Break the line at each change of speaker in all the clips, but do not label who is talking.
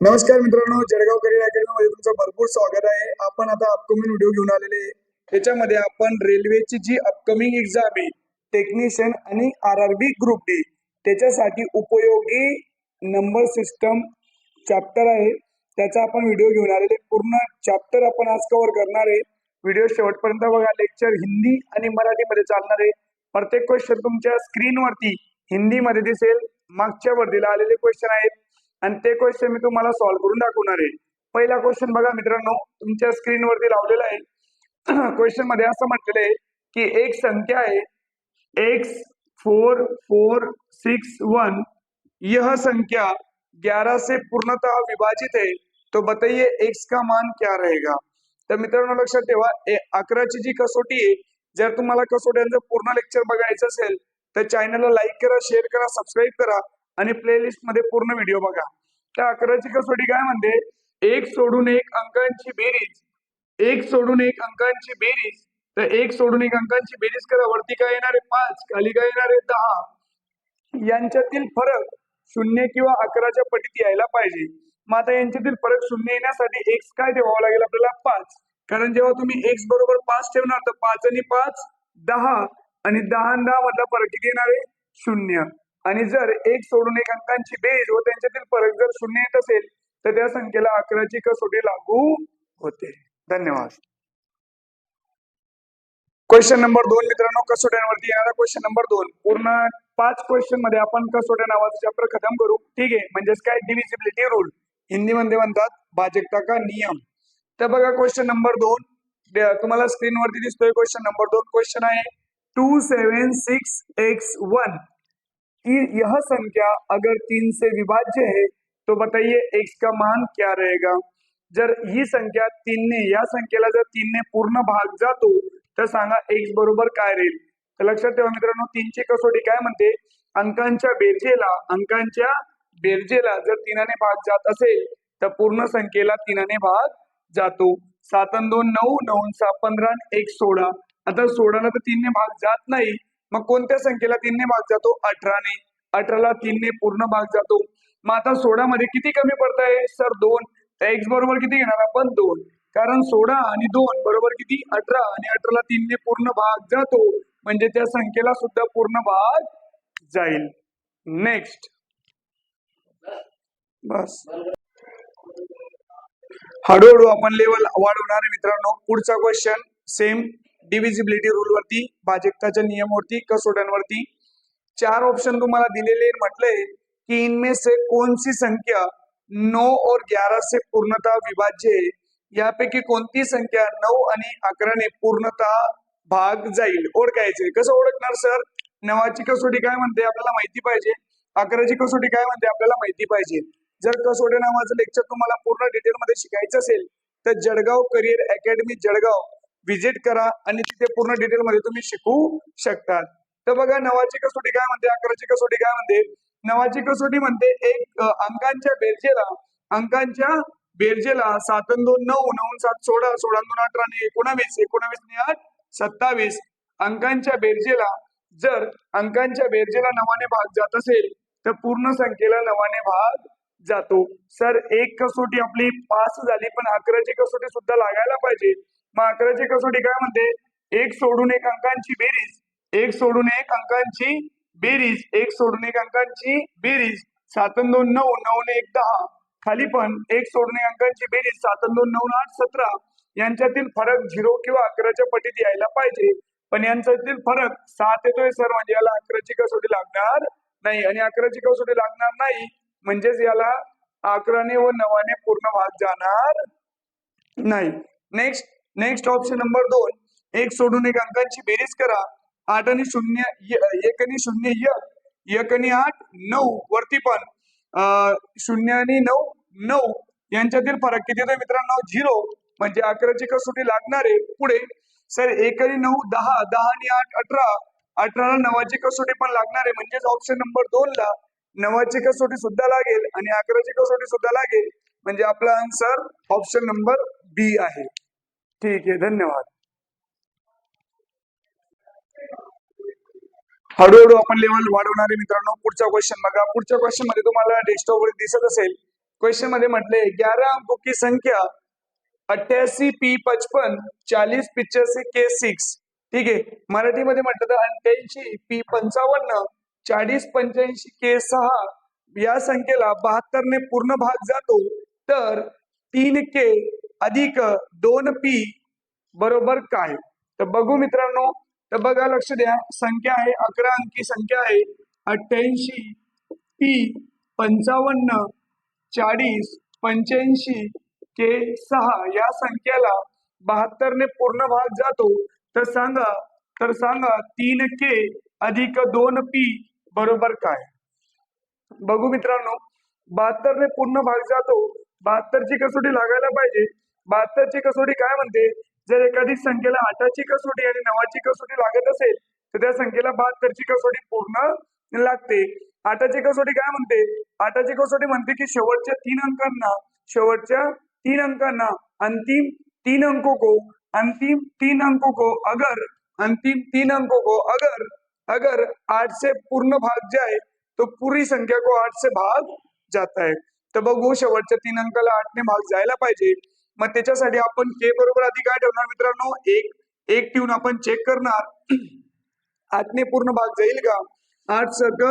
नमस्कार मित्रांनो Jalgaon career academy तुमचं भरपूर स्वागत आहे. आपण आता अपकमिंग व्हिडिओ घेऊन आलेले आहे. त्याच्यामध्ये आपण रेल्वेची जी अपकमिंग एक्झाम आहे टेक्निशियन आणि R R B group D त्याच्यासाठी उपयोगी नंबर सिस्टम चॅप्टर आहे. त्याचा आपण व्हिडिओ घेऊन आलेले पूर्ण चॅप्टर आपण आज कव्हर करणार आहे. व्हिडिओ शेवटपर्यंत बघा. लेक्चर हिंदी आणि मराठीमध्ये चालणार आहे. प्रत्येक क्वेश्चन तुमच्या स्क्रीनवरती हिंदीमध्ये दिसेल. मागच्या वर्दीला आलेले क्वेश्चन आहेत. आणि ते क्वेश्चन मी तुम्हाला सॉल्व्ह करून दाखवणार आहे. पहिला क्वेश्चन बघा मित्रांनो तुमच्या स्क्रीनवरती लावलेला आहे. क्वेश्चनमध्ये असं म्हटलेलं आहे की एक संख्या आहे. X four four six one यह संख्या ग्यारह से पूर्णतः विभाजित है तो बताइए एक्स का मान क्या रहेगा? तर मित्रांनो लक्षात ठेवा अकराची जी कसोटी आहे जर तुम्हाला कसोट्यांचं पूर्ण लेक्चर बघायचं असेल तर चॅनलला लाईक करा शेअर करा सबस्क्राईब करा. आणि प्लेलिस्टमध्ये पूर्ण व्हिडिओ बघा. त्या अकराची कसोटी काय म्हणते? एक सोडून एक अंकांची बेरीज. एक सोडून एक अंकांची बेरीज. तर एक सोडून एक अंकांची बेरीज करा. वरती काय येणार आहे? पाच. खाली काय येणार आहे? दहा. यांच्यातील फरक शून्य किंवा अकराच्या पटीत यायला पाहिजे. मग आता यांच्यातील फरक शून्य येण्यासाठी एक्स काय ठेवावं लागेल? आपल्याला पाच. कारण जेव्हा तुम्ही एक्स बरोबर पाच ठेवणार तर पाच आणि पाच दहा. आणि दहा आणि दहा मधला फरक किती येणार आहे? शून्य. आणि जर एक सोडून एक अंकांची बेरीज व त्यांच्यातील फरक जर शून्य येत असेल तर त्या संख्येला अकराची कसोटी लागू होते. धन्यवाद. क्वेश्चन नंबर दोन मित्रांनो कसोट्यांवरती येणारा क्वेश्चन नंबर दोन. पूर्ण पाच क्वेश्चनमध्ये आपण कसोट्या नावाचं चॅप्टर खतम करू. ठीक आहे? म्हणजेच काय डिव्हिजिबिलिटी रूल हिंदीमध्ये म्हणतात भाजकता का नियम. तर बघा क्वेश्चन नंबर दोन. तुम्हाला स्क्रीनवरती दिसतोय क्वेश्चन नंबर दोन. क्वेश्चन आहे two seven six X one कि यह संख्या अगर तीन से विभाज्य है तो बताइए एक्स का मान क्या रहेगा? जर ही संख्या तीनने या संख्येला जर तीनने पूर्ण भाग जातो तर सांगा एक्स बरोबर काय राहील? तर लक्षात ठेवा मित्रांनो तीनची कसोटी काय म्हणते? अंकांच्या बेरजेला अंकांच्या बेरजेला जर तीनाने भाग जात असेल तर पूर्ण संख्येला तीनाने भाग जातो. सात अन दोन नऊ नऊ सहा पंधरा एक सोळा. आता सोळाला तर तीनने भाग जात नाही मग कोणत्या संख्येला तीनने भाग जातो? अठराने. अठराला तीनने पूर्ण भाग जातो. मग आता सोळामध्ये किती कमी पडताय? सर दोन. तर एक्स बरोबर किती घेणार आपण? दोन. कारण सोळा आणि दोन बरोबर किती? अठरा. आणि अठराला तीनने पूर्ण भाग जातो. म्हणजे त्या संख्येला सुद्धा पूर्ण भाग जाईल. नेक्स्ट बस. हळूहळू आपण लेवल वाढवणार मित्रांनो. पुढचा क्वेश्चन सेम डिव्हिजिबिलिटी रूल वरती भाजकताच्या नियमवरती कसोट्यांवरती चार ऑप्शन तुम्हाला दिलेले म्हटलंय की इनमें से कौन सी संख्या नौ और ग्यारह से पूर्णतः विभाज्य है यापैकी कोणती संख्या नऊ आणि अकराने पूर्णतः भाग जाईल? ओळखायचे. कसं ओळखणार सर? नवाची कसोटी काय म्हणते? आपल्याला माहिती पाहिजे. अकराची कसोटी काय म्हणते? आपल्याला माहिती पाहिजे. जर कसोटी नावाचं लेक्चर तुम्हाला पूर्ण डिटेल मध्ये शिकायचं असेल तर Jalgaon career academy Jalgaon visit करा आणि तिथे पूर्ण डिटेल मध्ये तुम्ही शिकू शकतात तर बघा नवाची कसोटी काय म्हणते? अकराची कसोटी काय म्हणते? नवाची कसोटी म्हणते एक अंकांच्या बेरजेला अंकांच्या बेरजेला सात दोन नऊ नऊ सात सोळा सोळा दोन अठरा आणि एकोणावीस एकोणावीस ने आठ सत्तावीस. अंकांच्या बेरजेला जर अंकांच्या बेरजेला नवाने भाग जात असेल तर पूर्ण संख्येला नवाने भाग जातो. सर एक कसोटी आपली पास झाली पण अकराची कसोटी सुद्धा लागायला पाहिजे. मग अकराची कसोटी काय म्हणते? एक सोडून एक अंकांची बेरीज. एक सोडून एक अंकांची बेरीज. एक सोडून एक अंकांची बेरीज. सातन दोन नऊ नऊ ने एक दहा. खाली पण एक सोडून एक अंकांची बेरीज. सातन दोन नऊ आठ सतरा. यांच्यातील फरक झिरो किंवा अकराच्या पटीत यायला पाहिजे. पण यांच्यातील फरक सात येतोय सर. म्हणजे याला अकराची कसोटी लागणार नाही. आणि अकराची कसोटी लागणार नाही म्हणजेच याला अकराने व नवाने पूर्ण भाग जाणार नाही. नेक्स्ट नेक्स्ट ऑप्शन नंबर दोन. एक सोडून एक अंकांची बेरीज करा. आठ आणि शून्य एक आणि शून्य य. एक आणि आठ नऊ. वरती पण शून्य आणि नऊ नऊ. यांच्यातील फरक किती तर मित्रांनो? झिरो. म्हणजे अकराची कसोटी लागणार आहे. पुढे सर एक आणि नऊ दहा. दहा आणि आठ अठरा. अठराला नवाची कसोटी पण लागणार आहे. म्हणजेच ऑप्शन नंबर दोन ला नवाची कसोटी सुद्धा लागेल आणि अकराची कसोटी सुद्धा लागेल. म्हणजे आपला आन्सर ऑप्शन नंबर बी आहे. ठीक आहे धन्यवाद. हळूहळू आपण लेवल वाढवणारे मित्रांनो पुढचा क्वेश्चन बघा. पुढच्या क्वेश्चनमध्ये तुम्हाला डेस्कटॉप वर दिसत असेल. क्वेश्चनमध्ये म्हटले ग्यारह अंकों की संख्या अठ्याऐंशी पी पचपन चाळीस पिच्याऐंशी के सिक्स ठीक आहे. मराठीमध्ये म्हटलं तर अठ्ठ्याऐंशी पी पंचावन्न चाळीस पंच्याऐंशी के सहा. या संख्येला बहात्तरने पूर्ण भाग जातो. तर तीन के अधिक दोन पी बरोबर काय? तर बघू मित्रांनो तर बघा लक्ष द्या. संख्या आहे अकरा अंकी संख्या आहे अठ्ठ्याऐंशी. पी पंचावन्न चाळीस पंच्याऐंशी के सहा. या संख्येला बहात्तरने पूर्ण भाग जातो. तर सांगा तर सांगा तीन के अधिक दोन पी बरोबर काय? बघू मित्रांनो बहात्तरने पूर्ण भाग जातो. बहात्तरची कसोटी लागायला पाहिजे. बहात्तरची कसोटी काय म्हणते? जर एखादी संख्येला आठाची कसोटी आणि नवाची कसोटी लागत असेल तर त्या संख्येला बहात्तरची कसोटी पूर्ण लागते. आठाची कसोटी काय म्हणते? आठाची कसोटी म्हणते की शेवटच्या तीन अंकांना शेवटच्या तीन अंकांना अंतिम तीन अंकों को अंतिम तीन अंकों को अगर अंतिम तीन अंकों को अगर अगर आठ से पूर्ण भाग जाए तो पूरी संख्या को आठ से भाग जाता है तर बघू शेवटच्या तीन अंकाला आठने भाग जायला पाहिजे. मग त्याच्यासाठी आपण के बरोबर आधी काय ठेवणार. मित्रांनो एक एक ठेवून आपण चेक करणार. आठने पूर्ण भाग जाईल का? आठ सक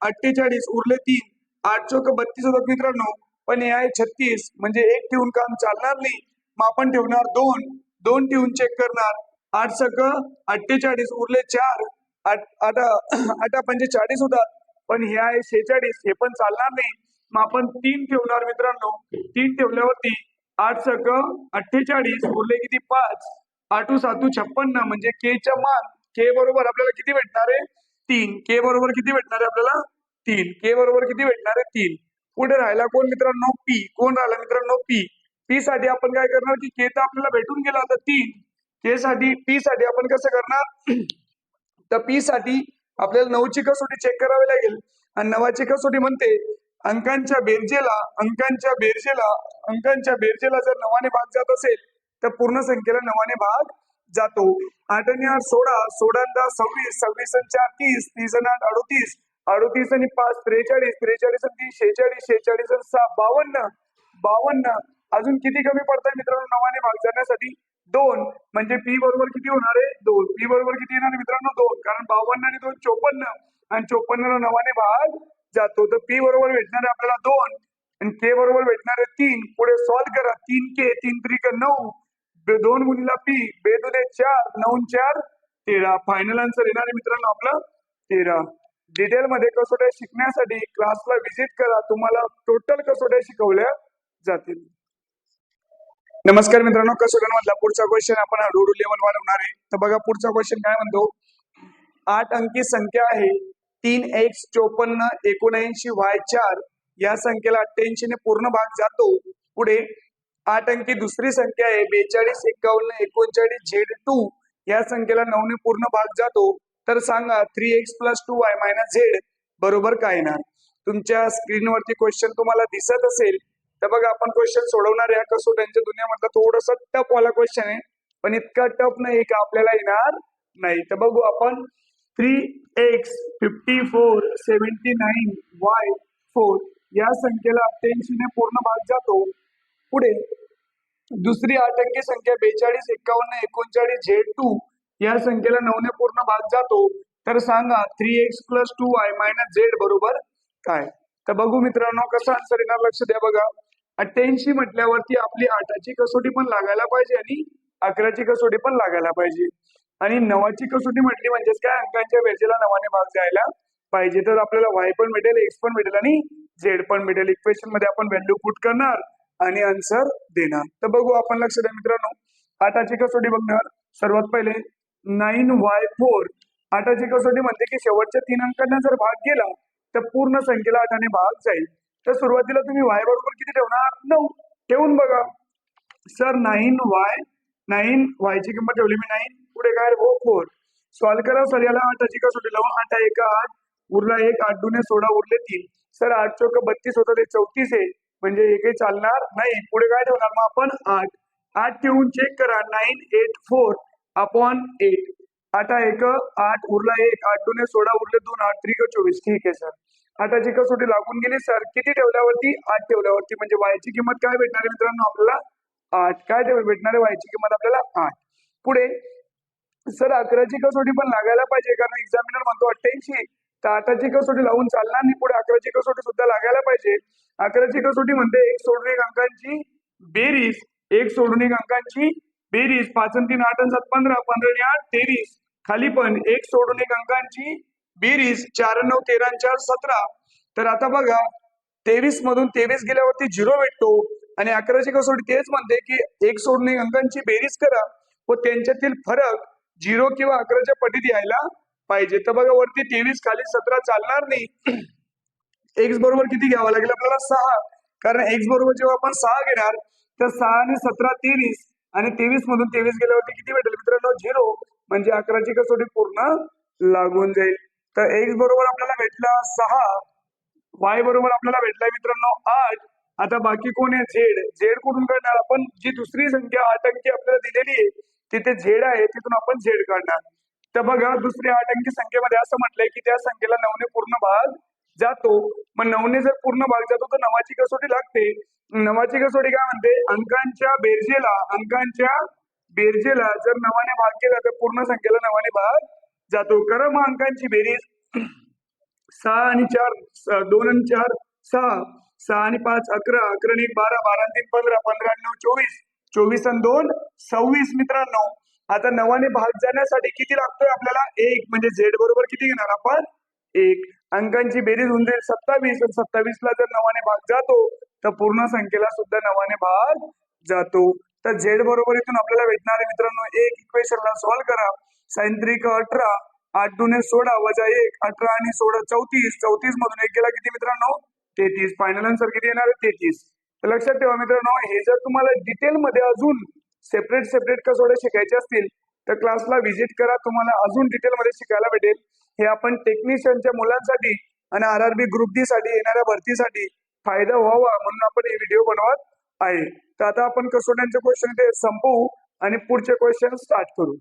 अठ्ठेचाळीस उरले तीन. आठ चौक बत्तीस होतात मित्रांनो. पण हे आहे छत्तीस. म्हणजे एक ठेवून काम चालणार नाही. मग आपण ठेवणार दोन. दोन ठेवून चेक करणार. आठ सक अठ्ठेचाळीस उरले चार. आठ आठ आठ पंचे चाळीस होतात. पण हे आहे शेहेचाळीस हे पण चालणार नाही. मग आपण तीन ठेवणार मित्रांनो. तीन ठेवल्यावरती आठ सक अठ्ठेचाळीस उरले किती? पाच. आठू सातू छप्पन्न म्हणजे के च्या मान. के बरोबर आपल्याला किती भेटणार आहे? तीन. के बरोबर किती भेटणार आहे आपल्याला? तीन. के बरोबर किती भेटणार आहे? तीन. पुढे राहिला कोण मित्रांनो? पी कोण राहिला मित्रांनो? पी पी साठी आपण काय करणार? की के तर आपल्याला भेटून गेला होता. तीन. के साठी पी साठी आपण कसं करणार? तर पी साठी आपल्याला नऊची कसोटी चेक करावी लागेल. आणि नवाची कसोटी म्हणते अंकांच्या बेरजेला अंकांच्या बेरजेला अंकांच्या बेरजेला जर नवाने भाग जात असेल तर पूर्ण संख्येला नवाने भाग जातो. आठ आणि आठ सोळा सोळा सव्वीस सव्वीस आणि चार तीस तीस आणि आठ अडोतीस अडोतीस आणि पाच त्रेचाळीस त्रेचाळीस आणि तीस शेहेचाळीस शेहेचाळीस आणि सहा बावन्न बावन्न. अजून किती कमी पडताय मित्रांनो नवाने भाग जाण्यासाठी? दोन. म्हणजे पी बरोबर किती होणार आहे? दोन. पी बरोबर किती येणार मित्रांनो? दोन. कारण बावन्न आणि दोन चोपन्न. आणि चोपन्नला नवाने भाग जातो. तर पी बरोबर भेटणार आहे आपल्याला दोन आणि के बरोबर भेटणार आहे तीन. पुढे सॉल्व्ह करा. तीन के तीन त्रिक नऊ. दोन गुणीला पी बेदुने चार. नऊ चार. तेरा. फायनल आन्सर येणार आहे मित्रांनो आपलं. तेरा. डिटेल मध्ये कसोट्या शिकण्यासाठी क्लासला व्हिजिट करा. तुम्हाला टोटल कसोट्या शिकवल्या जातील. नमस्कार मित्रांनो. कसोट्यांमधला पुढचा क्वेश्चन आपण हळूहळू लेवल वाढवणार आहे. तर बघा पुढचा क्वेश्चन काय म्हणतो? आठ अंकी संख्या आहे. तीन एक्स चोपन्न एकोणऐंशी वाय चार या संख्येला अठ्ठ्याऐंशी ने पूर्ण भाग जातो. पुढे आठ अंकी दुसरी संख्या आहे. बेचाळीस एकावन्न एकोणचाळीस झेड टू या संख्येला नऊ ने पूर्ण भाग जातो. तर सांगा three X plus two Y minus Z बरोबर काय येणार तुमच्या स्क्रीनवरती क्वेश्चन तुम्हाला दिसत असेल तर बघा आपण क्वेश्चन सोडवणार या कसो त्यांच्या दुनियामधला थोडस टफ वाला क्वेश्चन आहे. पण इतका टफ नाही का आपल्याला येणार नाही. तर बघू आपण. Three X fifty four seventy nine Y four या संख्येला अठ्ठ्याऐंशी ने पूर्ण भाग जातो. पुढे दुसरी आठ अंकी संख्या बेचाळीस एकावन्न एकोणचाळीस झेड टू या संख्येला नऊने पूर्ण भाग जातो. तर सांगा three X plus two Y minus Z बरोबर काय? तर बघू मित्रांनो कसं आन्सर येणार लक्ष द्या बघा. अठ्ठ्याऐंशी म्हटल्यावरती आपली आठाची कसोटी पण लागायला पाहिजे आणि अकराची कसोटी पण लागायला पाहिजे. आणि नवाची कसोटी म्हटली म्हणजेच काय? अंकांच्या वेळेला नवाने भाग जायला पाहिजे. तर आपल्याला वाय पण भेटेल एक्स पण भेटेल आणि झेड पण भेटेल इक्वेशनमध्ये आपण व्हॅल्यू पुट करणार आणि आन्सर देणार. तर बघू आपण लक्ष द्या मित्रांनो. आटाची कसोटी बघणार. सर्वात पहिले नाईन वाय फोर आटाची कसोटी म्हणते की शेवटच्या तीन अंकांना जर भाग गेला तर पूर्ण संख्येला आठाने भाग जाईल. तर सुरुवातीला तुम्ही वाय बरोबर किती ठेवणार? नऊ. ठेवून बघा. सर नाईन वाय नाईन वायची किंमत ठेवली मी नाईन. पुढे काय? हो फोर. सॉल्व करा सर. याला आठाची कसोटी लावून आठ एक आठ. उरला एक आठ दुने सोळा उरले तीन. सर आठ चौक बत्तीस होतं ते चौतीस आहे. म्हणजे एकही चालणार नाही. पुढे काय ठेवणार? मग आपण आठ. आठ ठेवून चेक करा. Nine eight four upon eight. आठा एक आठ. उरला एक आठ दोन सोळा उरले दोन आठ त्रिक चोवीस. ठीक आहे सर. आठाची कसोटी लागून गेली सर? किती ठेवल्यावरती? आठ ठेवल्यावरती. म्हणजे वायची किंमत काय भेटणार आहे मित्रांनो आपल्याला? आठ. काय ते भेटणार व्हायची किंमत आपल्याला आठ. पुढे सर अकराची कसोटी पण लागायला पाहिजे कारण एक्झामिनर म्हणतो अठ्ठ्याऐंशी. तर आठाची कसोटी लावून चालणार नाही. पुढे अकराची कसोटी सुद्धा लागायला पाहिजे. अकराची कसोटी म्हणते एक सोडून एक अंकांची बेरीज. एक सोडून एक अंकांची बेरीज. पाच आणि तीन आठ आणि सात पंधरा. पंधरा आणि आठ तेवीस. खाली पण एक सोडून एक अंकांची बेरीज. चार नऊ तेरा चार सतरा. तर आता बघा तेवीस मधून तेवीस गेल्यावरती झिरो भेटतो. आणि अकराची कसोटी तेच म्हणते की एक सोडून अंकांची बेरीज करा व त्यांच्यातील फरक झिरो किंवा अकराच्या पटीत यायला पाहिजे. तर बघा वरती तेवीस खाली सतरा चालणार नाही. एक्स बरोबर किती घ्यावं लागेल आपल्याला? सहा. कारण एक्स बरोबर जेव्हा आपण सहा घेणार तर सहा आणि सतरा तेवीस. आणि तेवीस मधून तेवीस गेल्यावरती किती भेटेल? मित्रांनो झिरो. म्हणजे अकराची कसोटी पूर्ण लागून जाईल. तर एक्स बरोबर आपल्याला भेटला सहा. वाय बरोबर आपल्याला भेटलाय मित्रांनो आठ. आता बाकी कोण आहे? झेड. झेड कुठून काढणार? आपण जी दुसरी संख्या आठ अंकी आपल्याला दिलेली आहे तिथे झेड आहे तिथून आपण झेड काढणार. तर बघा दुसऱ्या आठ अंकी संख्येमध्ये असं म्हटलंय की त्या संख्येला नवने पूर्ण भाग जातो. मग नवने जर पूर्ण भाग जातो तर नवाची कसोटी लागते. नवाची कसोटी काय म्हणते? अंकांच्या बेरजेला अंकांच्या बेरजेला जर नवाने भाग केला तर पूर्ण संख्येला नवाने भाग जातो. कारण मग अंकांची बेरीज सहा आणि चार दोन आणि चार सहा. सहा आणि पाच अकरा अकरा आणि एक बारा बारा आणि तीन पंधरा पंधरा आणि नऊ चोवीस. चोवीस आणि दोन सव्वीस मित्रांनो. आता नवाने भाग जाण्यासाठी किती लागतोय आपल्याला? एक. म्हणजे झेड बरोबर किती घेणार आपण? एक. अंकांची बेरीज होऊन जाईल सत्तावीस. आणि सत्तावीस ला जर नवाने भाग जातो तर पूर्ण संख्येला सुद्धा नवाने भाग जातो. तर झेड बरोबर इथून आपल्याला भेटणार आहे मित्रांनो. एक इक्वेशनला सॉल्व्ह करा. सैंत्रिक अठरा आठ दोन सोळा वजा एक अठरा आणि सोळा चौतीस. चौतीस मधून एक गेला किती मित्रांनो? तेहतीस. फायनल आन्सर किती येणार आहे? तेहतीस. तर लक्षात ठेवा मित्रांनो हे जर तुम्हाला डिटेलमध्ये अजून सेपरेट सेपरेट कसोडे शिकायचे असतील तर क्लासला व्हिजिट करा. तुम्हाला अजून डिटेलमध्ये शिकायला भेटेल. हे आपण टेक्निशियनच्या मुलांसाठी आणि R R B group D साठी येणाऱ्या भरतीसाठी फायदा व्हावा म्हणून आपण हे व्हिडिओ बनवत आहे. तर आता आपण कसोट्यांचे क्वेश्चन ते संपवू आणि पुढचे क्वेश्चन स्टार्ट करू.